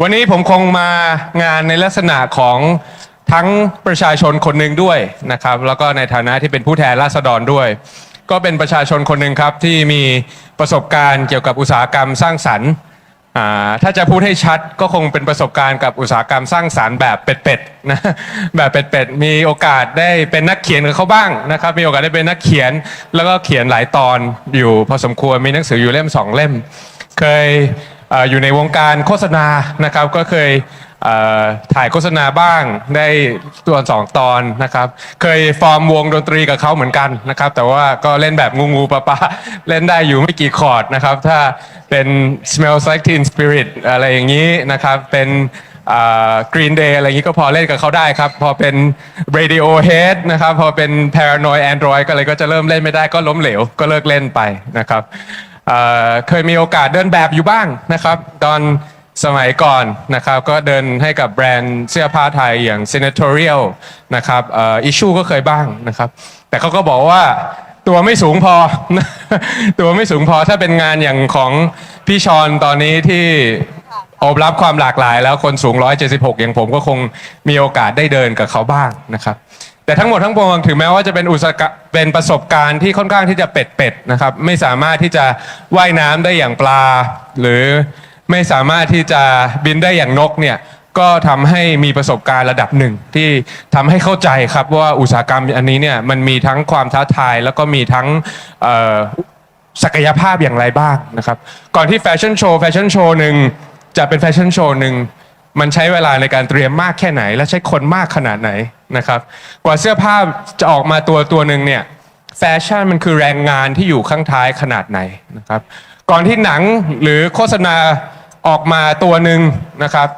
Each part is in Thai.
วันนี้ผมคงมางานในลักษณะของทั้งประชาชนคนหนึ่งด้วยนะครับ แล้วก็ในฐานะที่เป็นผู้แทนราษฎรด้วย ก็เป็นประชาชนคนหนึ่งครับที่มีประสบการณ์เกี่ยวกับอุตสาหกรรมสร้างสรรค์อ่าถ้าจะพูดให้ชัดก็คงเป็นประสบการณ์กับอุตสาหกรรมสร้างสรรค์แบบเป็ดๆนะแบบเป็ดๆมีโอกาสได้เป็นนักเขียนกับเขาบ้างนะครับมีโอกาสได้เป็นนักเขียนแล้วก็เขียนหลายตอนอยู่พอสมควรมีหนังสืออยู่เล่มสองเล่ม เคย อยู่ในวงการโฆษณานะครับ ก็เคยถ่ายโฆษณาบ้างได้ตัวสองตอนนะครับ เคยฟอร์มวงดนตรีกับเขาเหมือนกันนะครับ แต่ว่าก็เล่นแบบงูงูปะปะเล่นได้อยู่ไม่กี่คอร์ดนะครับ ถ้าเป็น smells like teen spirit อะไรอย่างนี้นะครับ เป็นกรีนเดย์อะไรอย่างนี้ก็พอเล่นกับเขาได้ครับ พอเป็น Radiohead นะครับ พอเป็น Paranoid Android ก็เลยก็จะเริ่มเล่นไม่ได้ก็ล้มเหลว ก็เลิกเล่นไปนะครับ เเคยมีโอกาสเดินแบบอยู่บ้างนะครับ ตอนสมัยก่อนนะครับ ก็เดินให้กับแบรนด์เสื้อผ้าไทยอย่าง Senatorial นะครับอ่อ Issue ก็เคยบ้างนะครับ แต่เขาก็บอกว่าตัวไม่สูงพอ ตัวไม่สูงพอถ้าเป็นงานอย่างของพี่ชอนตอนนี้ที่อบรับความหลากหลายแล้วคนสูง 176 อย่างผมก็คงมีโอกาสได้เดินกับเขาบ้างนะครับ แต่ทั้งหมดทั้งปวงถึงแม้ว่าจะเป็นอุตสาหกรรมเป็นประสบการณ์ที่ค่อนข้างที่จะเป็ดเป็ดๆนะครับ ไม่สามารถที่จะว่ายน้ำได้อย่างปลา หรือไม่สามารถที่จะบินได้อย่างนกเนี่ยก็ทำให้มีประสบการณ์ระดับหนึ่งที่ทำให้เข้าใจครับว่าอุตสาหกรรมอันนี้เนี่ยมันมีทั้งความท้าทาย แล้วก็มีทั้งศักยภาพอย่างไรบ้างนะครับ ก่อนที่แฟชั่นโชว์แฟชั่นโชว์หนึ่งจะเป็นแฟชั่นโชว์หนึ่ง มันใช้เวลาในการเตรียมมากแค่ไหน และใช้คนมากขนาดไหนนะครับ กว่าเสื้อผ้าจะออกมาตัวตัวหนึ่งเนี่ยแฟชั่นมันคือแรงงานที่อยู่ข้างท้ายขนาดไหนนะครับ ก่อนที่หนังหรือโฆษณาออกมาตัวหนึ่งนะครับ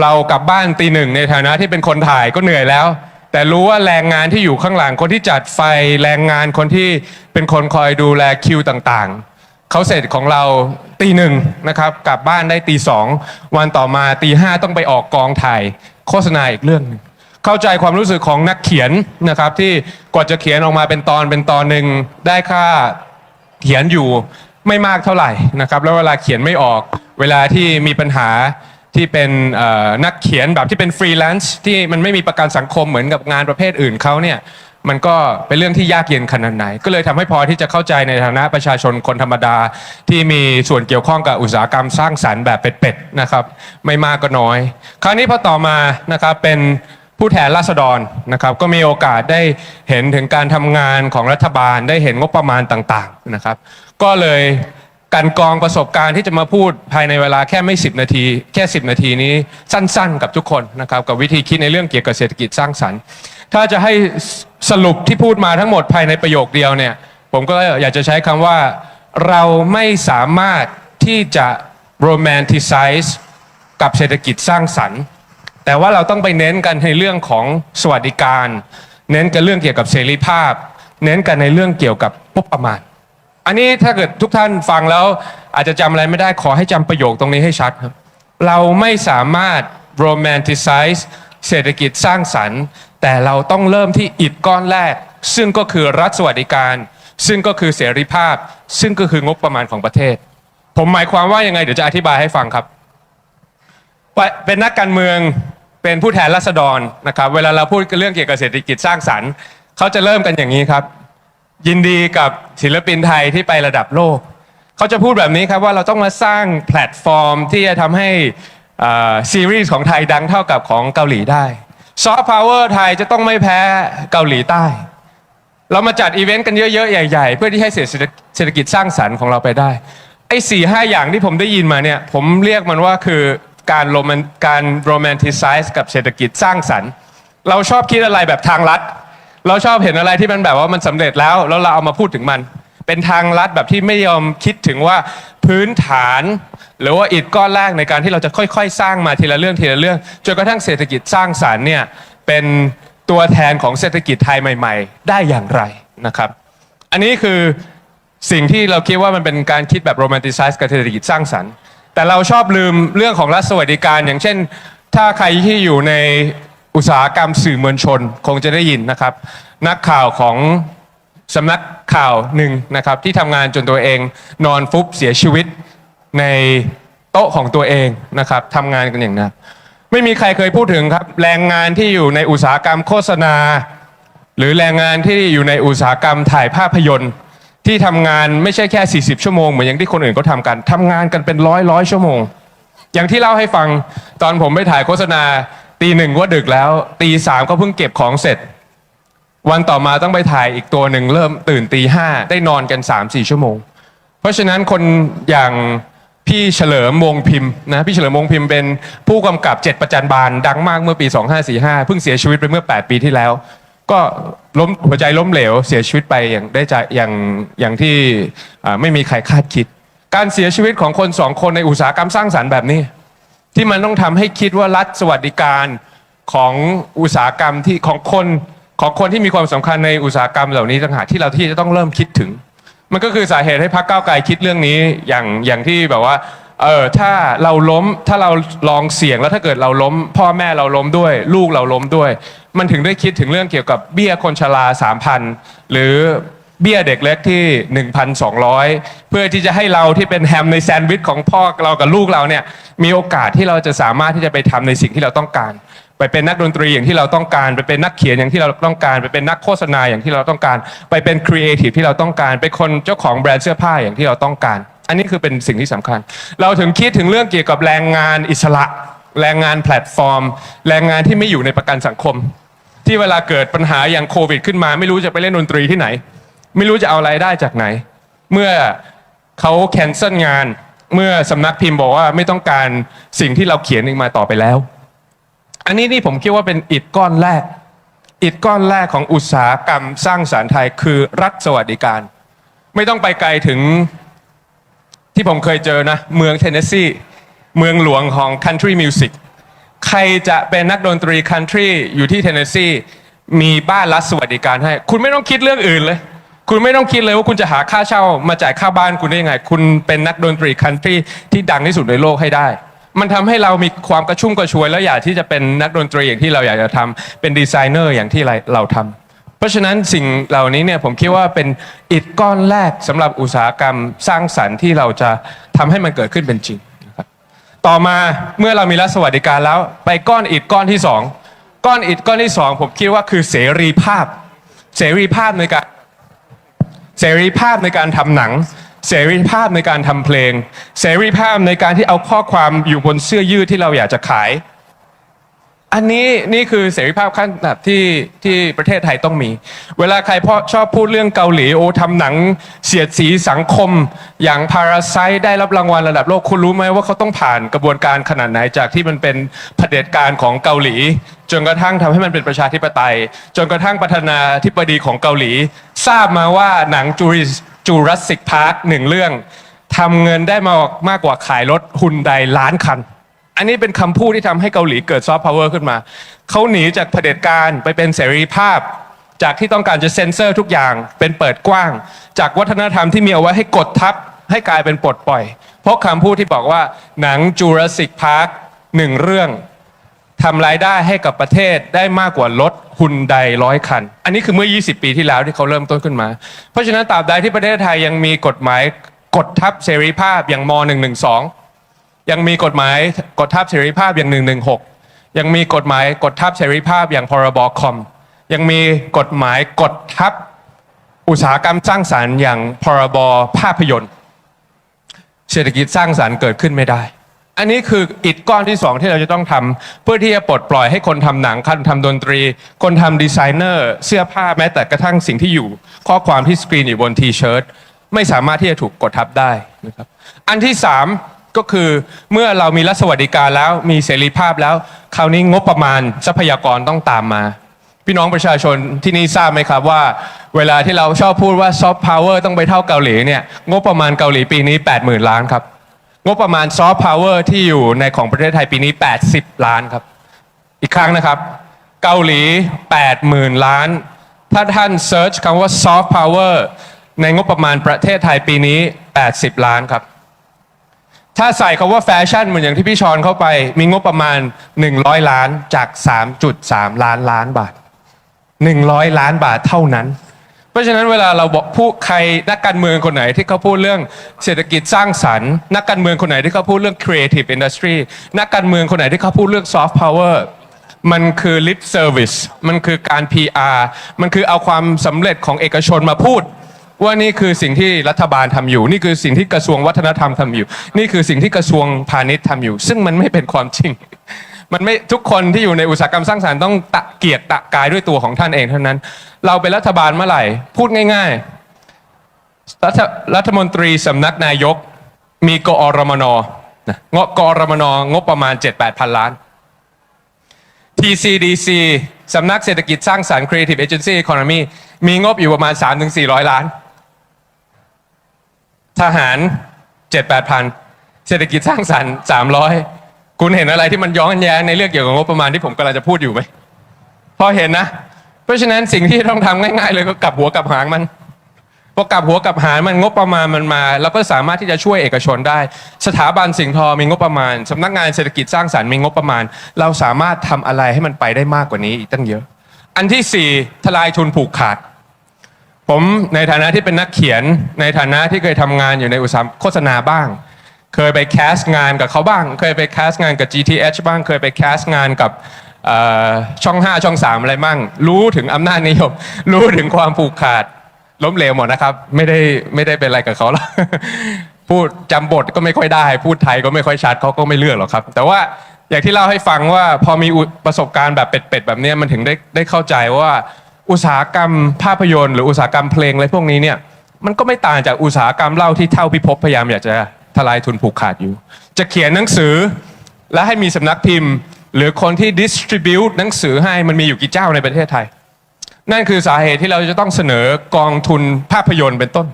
เรากลับบ้านตีหนึ่งในฐานะที่เป็นคนถ่ายก็เหนื่อยแล้ว แต่รู้ว่าแรงงานที่อยู่ข้างหลังคนที่จัดไฟแรงงานคนที่เป็นคนคอยดูแลคิวต่างๆ เขาเสร็จของเราตีหนึ่งนะครับ กลับบ้านได้ตีสองวันต่อมาตีห้าต้องไปออกกองถ่ายโฆษณาอีกเรื่องหนึงเข้าใจความรู้สึกของนักเขียนนะครับ ที่กว่าจะเขียนออกมาเป็นตอนเป็นตอนหนึ่งได้ค่าเขียนอยู่ไม่มากเท่าไหร่นะครับ แล้วเวลาเขียนไม่ออก เวลาที่มีปัญหาที่เป็นนักเขียนแบบที่เป็นฟรีแลนซ์ที่มันไม่มีประกันสังคมเหมือนกับงานประเภทอื่นเขาเนี่ย มันก็เป็นเรื่องที่ยากเย็นขนาดไหน ก็เลยทำให้พอที่จะเข้าใจในฐานะประชาชนคนธรรมดา ที่มีส่วนเกี่ยวข้องกับอุตสาหกรรมสร้างสรรค์แบบเป็ดๆนะครับ ไม่มากก็น้อย คราวนี้พอต่อมานะครับเป็นผู้แทนราษฎรนะครับก็มีโอกาสได้เห็นถึงการทำงานของรัฐบาลได้เห็นงบประมาณต่างๆนะครับ ก็เลยการกองประสบการณ์ที่จะมาพูดภายในเวลาแค่ไม่ 10 นาที แค่ 10 นาทีนี้สั้นๆ กับทุกคนนะครับกับวิธีคิดในเรื่องเกี่ยวกับเศรษฐกิจสร้างสรรค์ ถ้าจะให้สรุปที่พูดมาทั้งหมดภายในประโยคเดียวเนี่ย ผมก็อยากจะใช้คำว่า เราไม่สามารถที่จะ romanticize กับเศรษฐกิจสร้างสรรค์ แต่ว่าเราต้องไปเน้นกันในเรื่องของสวัสดิการ เน้นกันเรื่องเกี่ยวกับเสรีภาพ เน้นกันในเรื่องเกี่ยวกับงบประมาณ อันนี้ถ้าเกิดทุกท่านฟังแล้วอาจจะจำอะไรไม่ได้ขอให้จำประโยคตรงนี้ให้ชัดครับ เราไม่สามารถ romanticize เศรษฐกิจสร้างสรรค์ แต่เราต้องเริ่มที่อิฐก้อนแรก ซึ่งก็คือรัฐสวัสดิการ ซึ่งก็คือเสรีภาพ ซึ่งก็คืองบประมาณของประเทศ ผมหมายความว่ายังไง เดี๋ยวจะอธิบายให้ฟังครับ เป็นนักการเมืองเป็นผู้แทนราษฎรนะครับ เวลาเราพูดเรื่องเกี่ยวกับเศรษฐกิจสร้างสรรค์เขาจะเริ่มกันอย่างนี้ครับ ยินดีกับศิลปินไทยที่ไประดับโลกเขาจะพูดแบบนี้ครับว่าเราต้องมาสร้างแพลตฟอร์มที่จะทำให้ซีรีส์ของไทยดังเท่ากับของเกาหลีได้ ซอฟต์พาวเวอร์ไทยจะต้องไม่แพ้เกาหลีใต้ เรามาจัดอีเวนต์กันเยอะๆ ใหญ่ๆ เพื่อที่ให้เศรษฐกิจสร้างสรรค์ของเราไปได้ ไอ้สี่ห้าอย่างที่ผมได้ยินมาเนี่ย ผมเรียกมันว่าคือการโรแมนการโรแมนติไซส์กับเศรษฐกิจสร้างสรรค์ เราชอบคิดอะไรแบบทางลัด เราชอบเห็นอะไรที่มันแบบว่ามันสำเร็จแล้ว แล้วเราเอามาพูดถึงมัน เป็นทางลัดแบบที่ไม่ยอมคิดถึงว่าพื้นฐาน หรือว่าอิฐก้อนแรกในการที่เราจะค่อยๆ สร้างมาทีละเรื่องทีละเรื่องจนกระทั่งเศรษฐกิจสร้างสรรค์เนี่ยเป็นตัวแทนของเศรษฐกิจไทยใหม่ ๆ ได้อย่างไรนะครับ อันนี้คือสิ่งที่เราคิดว่ามันเป็นการคิดแบบโรแมนติไซส์กับเศรษฐกิจสร้างสรรค์ แต่เราชอบลืมเรื่องของรัฐสวัสดิการ อย่างเช่น ถ้าใครที่อยู่ในอุตสาหกรรมสื่อมวลชนคงจะได้ยินนะครับ นักข่าวของ สำนักข่าวหนึ่งนะครับ ที่ทำงานจนตัวเองนอนฟุบเสียชีวิตในโต๊ะของตัวเองนะครับทำงานกันอย่างหนักไม่มีใครเคยพูดถึงครับ แรงงานที่อยู่ในอุตสาหกรรมโฆษณา หรือแรงงานที่อยู่ในอุตสาหกรรมถ่ายภาพยนตร์ที่ทำงานไม่ใช่แค่ 40 ชั่วโมงเหมือนอย่างที่คนอื่นเขาทำกันทำงานกันเป็นร้อยร้อยชั่วโมง อย่างที่เล่าให้ฟังตอนผมไปถ่ายโฆษณาตีหนึ่งก็ดึกแล้ว ตีสามก็เพิ่งเก็บของเสร็จ วันต่อมาต้องไปถ่ายอีกตัวหนึ่งเริ่มตื่นตีห้าได้นอนกัน3าสี่ชั่วโมง เพราะฉะนั้นคนอย่างพี่เฉลิมวงพิมพ์นะพี่เฉลิมวงพิมพ์เป็นผู้กำกับเจ็ดประจันบานดังมากเมื่อปี 2545 เพิ่งเสียชีวิตไปเมื่อ 8 ปีที่แล้ว ก็ล้มหัวใจล้มเหลวเสียชีวิตไปอย่างได้ใจอย่างอย่างที่ไม่มีใครคาดคิด การเสียชีวิตของคนสองคนในอุตสาหกรรมสร้างสรรค์แบบนี้ ที่มันต้องทำให้คิดว่ารัฐสวัสดิการของอุตสาหกรรมที่ของคน ของคนที่มีความสำคัญในอุตสาหกรรมเหล่านี้ต่างหากที่เราที่จะต้องเริ่มคิดถึง มันก็คือสาเหตุให้พรรคก้าวไกลคิดเรื่องนี้อย่างอย่างที่แบบว่าเออถ้าเราล้มถ้าเราลองเสี่ยงแล้วถ้าเกิดเราล้ม พ่อแม่เราล้มด้วย ลูกเราล้มด้วย มันถึงได้คิดถึงเรื่องเกี่ยวกับเบี้ยคนชรา3,000หรือเบี้ยเด็กเล็กที่ 1,200 เพื่อที่จะให้เราที่เป็นแฮมในแซนด์วิชของพ่อเรากับลูกเราเนี่ยมีโอกาสที่เราจะสามารถที่จะไปทำในสิ่งที่เราต้องการ ไปเป็นนักดนตรีอย่างที่เราต้องการ ไปเป็นนักเขียนอย่างที่เราต้องการ ไปเป็นนักโฆษณาอย่างที่เราต้องการ ไปเป็นครีเอทีฟที่เราต้องการไปคนเจ้าของแบรนด์เสื้อผ้าอย่างที่เราต้องการ อันนี้คือเป็นสิ่งที่สำคัญ เราถึงคิดถึงเรื่องเกี่ยวกับแรงงานอิสระ แรงงานแพลตฟอร์ม แรงงานที่ไม่อยู่ในประกันสังคม ที่เวลาเกิดปัญหาอย่างโควิด ขึ้นมา ไม่รู้จะไปเล่นดนตรีที่ไหน ไม่รู้จะเอารายได้จากไหน เมื่อเขาแคนเซิลงาน เมื่อสำนักพิมพ์บอกว่าไม่ต้องการสิ่งที่เราเขียนอีกมาต่อไปแล้ว อันนี้นี่ผมคิดว่าเป็นอิฐก้อนแรก อิฐก้อนแรกของอุตสาหกรรมสร้างสารรค์ไทยคือรัฐสวัสดิการ ไม่ต้องไปไกลถึงที่ผมเคยเจอนะ เมืองเทนเนสซีเมืองหลวงของ country music ใครจะเป็นนักดนตรี country อยู่ที่เทนเนสซีมีบ้านรัฐสวัสดิการให้ คุณไม่ต้องคิดเรื่องอื่นเลย คุณไม่ต้องคิดเลยว่าคุณจะหาค่าเช่ามาจ่ายค่าบ้านคุณได้ยังไง คุณเป็นนักดนตรี country ที่ดังที่สุดในโลกให้ได้ มันทำให้เรามีความกระชุ่มกระชวย แล้วอยากที่จะเป็นนักดนตรีอย่างที่เราอยากจะทำเป็นดีไซเนอร์อย่างที่เราทำเพราะฉะนั้นสิ่งเหล่านี้เนี่ยผมคิดว่าเป็นอิฐก้อนแรกสำหรับอุตสาหกรรมสร้างสรรค์ที่เราจะทำให้มันเกิดขึ้นเป็นจริงนะครับต่อมาเมื่อเรามีรัฐสวัสดิการแล้ว ไปก้อนอิฐก้อนที่สองก้อนอิฐก้อนที่สองผมคิดว่าคือเสรีภาพ เสรีภาพในการเสรีภาพในการทำหนัง เสรีภาพในการทำเพลง เสรีภาพในการที่เอาข้อความอยู่บนเสื้อยืดที่เราอยากจะขาย อันนี้นี่คือเสรีภาพขั้นระดับที่ที่ประเทศไทยต้องมี เวลาใครพอชอบพูดเรื่องเกาหลีโอทำหนังเสียดสีสังคม อย่างพาราไซได้รับรางวัลระดับโลกคุณรู้ไหมว่าเขาต้องผ่านกระบวนการขนาดไหนจากที่มันเป็นเผด็จการของเกาหลี จนกระทั่งทำให้มันเป็นประชาธิปไตย จนกระทั่งประธานาธิบดีของเกาหลี ทราบมาว่าหนังจูริ จูรัสสิกพาร์คหนึ่งเรื่องทำเงินได้มามากกว่าขายรถฮุนไดล้านคัน อันนี้เป็นคำพูดที่ทำให้เกาหลีเกิดซอฟต์พาวเวอร์ขึ้นมา เขาหนีจากเผด็จการไปเป็นเสรีภาพ จากที่ต้องการจะเซ็นเซอร์ทุกอย่างเป็นเปิดกว้าง จากวัฒนธรรมที่มีเอาไว้ให้กดทับให้กลายเป็นปลดปล่อย เพราะคำพูดที่บอกว่าหนังจูราสสิกพาร์คหนึ่งเรื่อง ทำรายได้ให้กับประเทศได้มากกว่ารถฮุนไดร้อยคัน อันนี้คือเมื่อ 20 ปีที่แล้วที่เขาเริ่มต้นขึ้นมา เพราะฉะนั้นตราบใดที่ประเทศไทยยังมีกฎหมายกดทับเสรีภาพอย่างม .112 ยังมีกฎหมายกดทับเสรีภาพอย่าง 116 ยังมีกฎหมายกดทับเสรีภาพอย่างพรบคอม ยังมีกฎหมายกดทับอุตสาหกรรมสร้างสารรค์อย่างพรบภาพยนตร์ เศรษฐกิจสร้างสารรค์เกิดขึ้นไม่ได้ อันนี้คืออิฐก้อนที่สองที่เราจะต้องทำเพื่อที่จะปลดปล่อยให้คนทำหนังคนทำดนตรี คนทำดีไซเนอร์ เสื้อผ้าแม้แต่กระทั่งสิ่งที่อยู่ ข้อความที่สกรีนอยู่บนทีเชิ้ตไม่สามารถที่จะถูกกดทับได้นะครับอันที่สามก็คือเมื่อเรามีรัฐสวัสดิการแล้วมีเสรีภาพแล้ว คราวนี้งบประมาณทรัพยากรต้องตามมา พี่น้องประชาชนที่นี่ทราบไหมครับว่า เวลาที่เราชอบพูดว่าซอฟต์พาวเวอร์ต้องไปเท่าเกาหลีเนี่ยงบประมาณเกาหลีปีนี้ 80,000 ล้านครับ งบประมาณซอฟต์พาวเวอร์ที่อยู่ในของประเทศไทยปีนี้ 80 ล้านครับ อีกครั้งนะครับ เกาหลี 80,000 ล้าน ถ้าท่านเซิร์ชคำว่าซอฟต์พาวเวอร์ในงบประมาณประเทศไทยปีนี้ 80 ล้านครับ ถ้าใส่คาว่าแฟชั่นเหมือนอย่างที่พี่ชอนเข้าไป มีงบประมาณ 100 ล้านจาก 3.3 ล้านล้านบาท 100 ล้านบาทเท่านั้น ราะฉะนั้นเวลาเราบอกผู้ใครนักการเมืองคนไหนที่เขาพูดเรื่องเศรษฐกิจสร้างสรรค์นักการเมืองคนไหนที่เขาพูดเรื่อง creative industry นักการเมืองคนไหนที่เขาพูดเรื่อง soft power มันคือ lip service มันคือการ PR มันคือเอาความสำเร็จของเอกชนมาพูด ว่านี่คือสิ่งที่รัฐบาลทำอยู่ นี่คือสิ่งที่กระทรวงวัฒนธรรมทำอยู่ นี่คือสิ่งที่กระทรวงพาณิชย์ทำอยู่ ซึ่งมันไม่เป็นความจริง มันไม่ทุกคนที่อยู่ในอุตสาหกรรมสร้างสรรค์ต้องตะเกียรติตะกายด้วยตัวของท่านเองเท่านั้น เราเป็นรัฐบาลเมื่อไหร่ พูดง่ายๆ รัฐรัฐมนตรีสำนักนายกมีกอรมนงบกอรมนงบประมาณ 7-8 พันล้าน TCDC สำนักเศรษฐกิจสร้างสรรค์ Creative Agency Economy มีงบอยู่ประมาณ 3-400 ล้าน ทหาร 7-8 พัน เศรษฐกิจสร้างสรรค์ 300 คุณเห็นอะไรที่มันย้อนแย้งในเรื่องเกี่ยวกับงบประมาณที่ผมกำลังจะพูดอยู่ไหมพอเห็นนะ เพราะฉะนั้นสิ่งที่ต้องทำง่าย ๆ เลยก็กลับหัวกลับหางมันพอกลับหัวกลับหางมันงบประมาณมันมาเราก็สามารถที่จะช่วยเอกชนได้ สถาบันสิ่งทอมีงบประมาณสำนักงานเศรษฐกิจสร้างสรรค์มีงบประมาณ เราสามารถทำอะไรให้มันไปได้มากกว่านี้อีกตั้งเยอะ อันที่สี่ทลายทุนผูกขาด ผมในฐานะที่เป็นนักเขียนในฐานะที่เคยทำงานอยู่ในอุตสาหกรรมโฆษณาบ้าง เคยไปแคสงานกับเขาบ้าง เคยไปแคสงานกับ GTH บ้าง เคยไปแคสงานกับช่อช่อง 5 ช่อง 3 อะไรบ้าง รู้ถึงอำนาจนิยม รู้ถึงความผูกขาด ล้มเหลวหมดนะครับ ไม่ได้ไม่ได้เป็นอะไรกับเขาหรอกพูดจำบทก็ไม่ค่อยได้ พูดไทยก็ไม่ค่อยชัดเขาก็ไม่เลือกหรอกครับ แต่ว่าอย่างที่เล่าให้ฟังว่าพอมีประสบการณ์แบบเป็ดๆแบบนี้มันถึงได้ได้เข้าใจว่าอุตสาหกรรมภาพยนตร์หรืออุตสาหกรรมเพลงอะไรพวกนี้เนี่ยมันก็ไม่ต่างจากอุตสาหกรรมเหล้าที่เท่าพิภพพยายามอยากจะ ทลายทุนผูกขาดอยู่ จะเขียนหนังสือและให้มีสำนักพิมพ์ หรือคนที่ distribute หนังสือให้มันมีอยู่กี่เจ้าในประเทศไทย นั่นคือสาเหตุที่เราจะต้องเสนอกองทุนภาพยนตร์เป็นต้น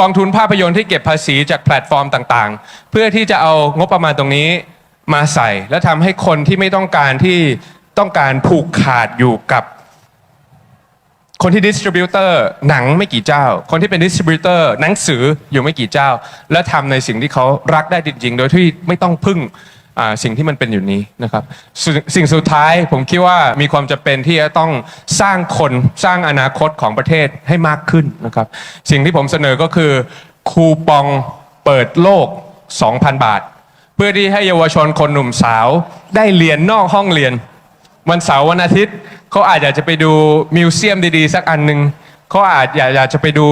กองทุนภาพยนตร์ที่เก็บภาษีจากแพลตฟอร์มต่างๆ เพื่อที่จะเอางบประมาณตรงนี้มาใส่ และทำให้คนที่ไม่ต้องการที่ต้องการผูกขาดอยู่กับ คนที่ดิสทริบิวเตอร์หนังไม่กี่เจ้า คนที่เป็นดิสทริบิวเตอร์หนังสืออยู่ไม่กี่เจ้า และทำในสิ่งที่เขารักได้จริง ๆ โดยที่ไม่ต้องพึ่งสิ่งที่มันเป็นอยู่นี้นะครับสสิ่งสุดท้ายผมคิดว่ามีความจำเป็นที่จะต้องสร้างคนสร้างอนาคตของประเทศให้มากขึ้นนะครับ สิ่งที่ผมเสนอก็คือคูปองเปิดโลก 2,000 บาท เพื่อที่ให้เยาวชนคนหนุ่มสาวได้เรียนนอกห้องเรียน วันเสาร์วันอาทิตย์ เขาอาจอยากจะไปดูมิวเซียมดีๆ สักอันหนึ่งเขาอาจอยากอยากจะไปดู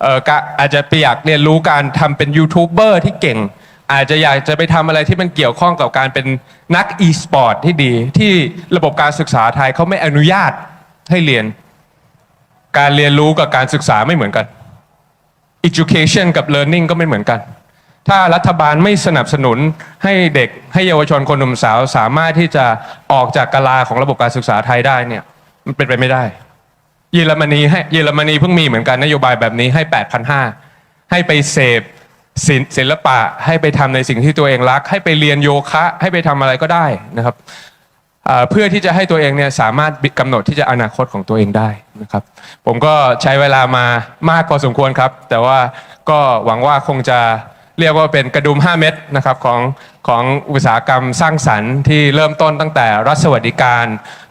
เอ่อกะอาจจะไปอยากเรียนรู้การทำเป็นยูทูบเบอร์ที่เก่ง อาจจะอยากจะไปทำอะไรที่มันเกี่ยวข้องกับการเป็นนักอีสปอร์ตที่ดี ที่ระบบการศึกษาไทยเขาไม่อนุญาตให้เรียน การเรียนรู้กับการศึกษาไม่เหมือนกัน education กับ learning ก็ไม่เหมือนกัน ถ้ารัฐบาลไม่สนับสนุนให้เด็กให้เยาวชนคนหนุ่มสาว สามารถที่จะออกจากกลาของระบบการศึกษาไทยได้เนี่ย มันเป็นไปไม่ได้ เยอรมนีให้เยอรมนีเพิ่งมีเหมือนกันนโยบายแบบนี้ให้ 8,500 ให้ไปเสพศิลศิลปะให้ไปทำในสิ่งที่ตัวเองรัก ให้ไปเรียนโยคะให้ไปทำอะไรก็ได้นะครับเอ่อเพื่อที่จะให้ตัวเองเนี่ยสามารถกำหนดที่จะอนาคตของตัวเองได้นะครับ ผมก็ใช้เวลามามากพอสมควรครับ แต่ว่าก็หวังว่าคงจะ เรียกว่าเป็นกระดุม 5 เม็ดนะครับของของอุตสาหกรรมสร้างสรรค์ที่เริ่มต้นตั้งแต่รัฐสวัสดิการ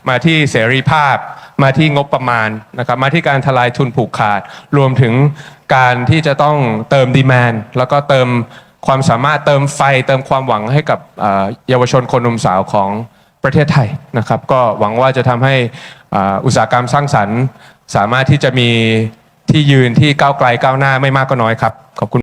มาที่เสรีภาพ มาที่งบประมาณนะครับมาที่การทลายทุนผูกขาด รวมถึงการที่จะต้องเติมดีแมนแล้วก็เติมความสามารถเติมไฟเติมความหวังให้กับเยาวชนคนหนุ่มสาวของประเทศไทยนะครับ ก็หวังว่าจะทำให้อุตสาหกรรมสร้างสรรค์ สามารถที่จะมีที่ยืนที่ก้าวไกลก้าวหน้าไม่มากก็น้อยครับขอบคุณ